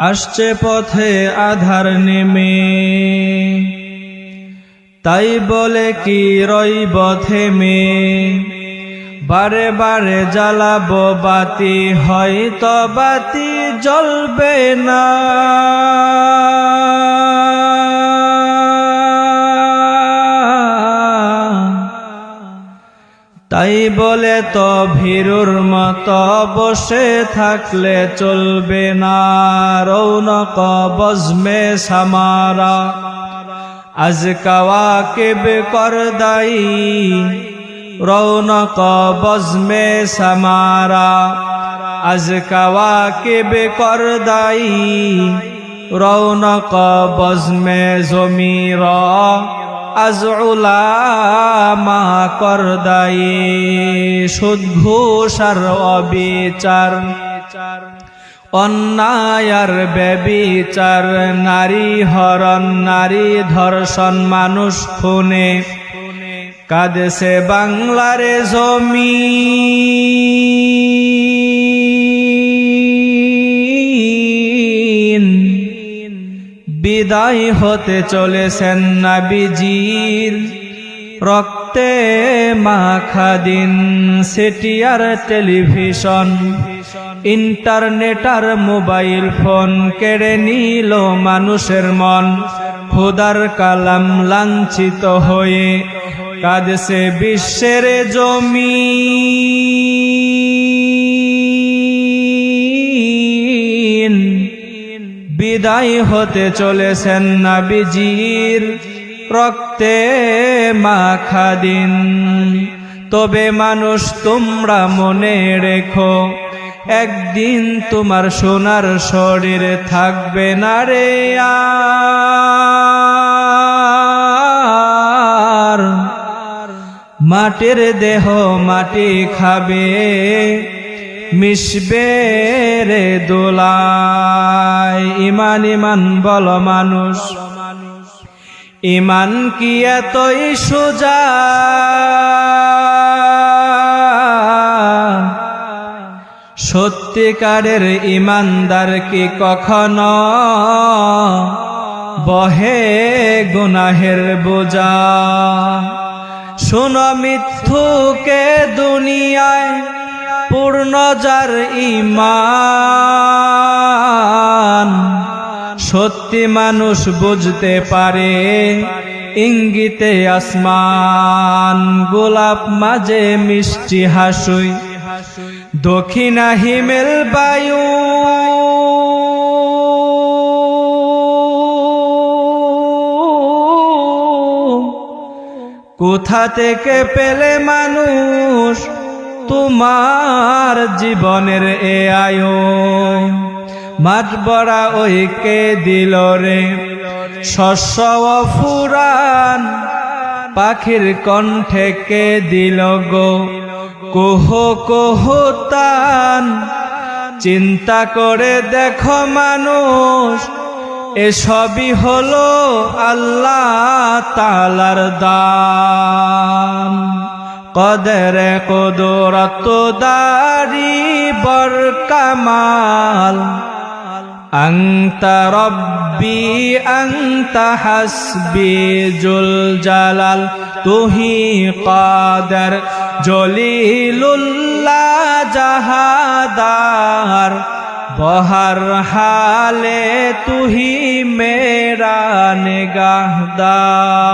আসছে পথে আধার নেমে। তাই বলে কি রইব থেমে। বারে বারে জ্বালাবো বাতি, হয়তো বাতি জ্বলবে না। তাই বলে তো ভীরুর মতো বসে থাকলে চলবে না। রৌনক বজমে সামারা। আজ কেবে কর দাই রৌনক বজমে সামারা। আজ কেবে কর দাই রৌনক বজমে জমিরা। আজ উলামা করদাই সুদঘোষ আর অবিচার। অন্যায়ার ব্যবিচার, নারী হরণ, নারী ধর্ষণ, মানুষ খুনে। কাদেশে বাংলারে জমিন বিদায় হতে চলেছেন নাবিজির। রক্তে মাখা দিন সেটিয়ার টেলিভিশন। ইন্টারনেট আর মোবাইল ফোন কেড়ে নিল মানুষের মন। খোদার কালাম লাঞ্ছিত হয়ে কাঁদছে বিশ্বের জমিন বিদায় হতে চলেছেন নাবিজির রক্তে মাখা দিন। তবে মানুষ, তোমরা মনে রেখো, একদিন তোমার সোনার শরীরে থাকবে না রে আর। মাটির দেহ মাটি খাবে মিশবে রে দোলায়। ইমান ইমান বল মানুষ। ইমান কি এতই সোজা? সত্যিকারের ইমানদার কি কখনো বহে গুনাহের বোঝা? শুন মিথ্যুকে দুনিয়ায় পূর্ণ যার ইমান। সত্যি মানুষ বুঝতে পারে, ইঙ্গিতে আসমান, গোলাপ মাঝে মিষ্টি হাসুই, দক্ষিণা হিমেল বায়ু। কোথা থেকে পেলে মানুষ তোমার জীবনের এ আয়ু। মাঠ বড়া ওই কে দিল রে। শস্য ফুরান পাখির কণ্ঠে কে দিল গো? কোহ কোহ তান, চিন্তা করে দেখো মানুষ, এসবই হলো আল্লাহ তালার দান। কদর কদরত দারি বর কমাল অন্ত রব্বি অন্ত হসবি, জুল জলাল, তুহি কদর জলিলুল্লা জাহাদার। বহর হালে তুহি মেরা নিগাহদার।